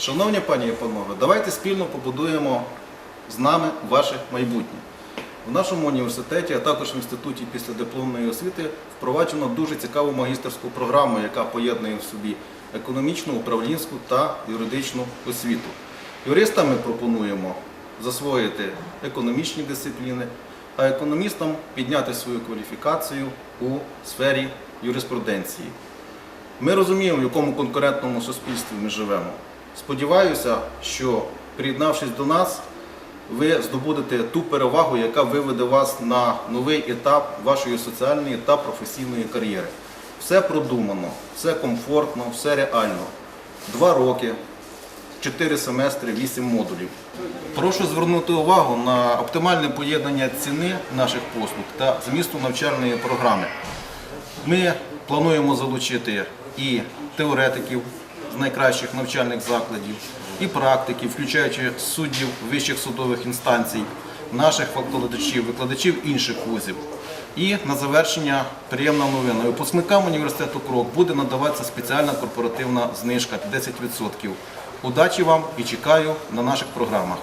Шановні пані і панове, давайте спільно побудуємо з нами ваше майбутнє. В нашому університеті, а також в інституті післядипломної освіти впроваджено дуже цікаву магістерську програму, яка поєднує в собі економічну, управлінську та юридичну освіту. Юристам пропонуємо засвоїти економічні дисципліни, а економістам підняти свою кваліфікацію у сфері юриспруденції. Ми розуміємо, в якому конкурентному суспільстві ми живемо. Сподіваюся, що приєднавшись до нас, ви здобудете ту перевагу, яка виведе вас на новий етап вашої соціальної та професійної кар'єри. Все продумано, все комфортно, все реально. Два роки, чотири семестри, вісім модулів. Прошу звернути увагу на оптимальне поєднання ціни наших послуг та змісту навчальної програми. Ми плануємо залучити і теоретиків з найкращих навчальних закладів, і практиків, включаючи суддів вищих судових інстанцій, наших факультативів, викладачів інших вузів. І на завершення приємна новина. Випускникам університету Крок буде надаватися спеціальна корпоративна знижка 10%. Удачі вам і чекаю на наших програмах.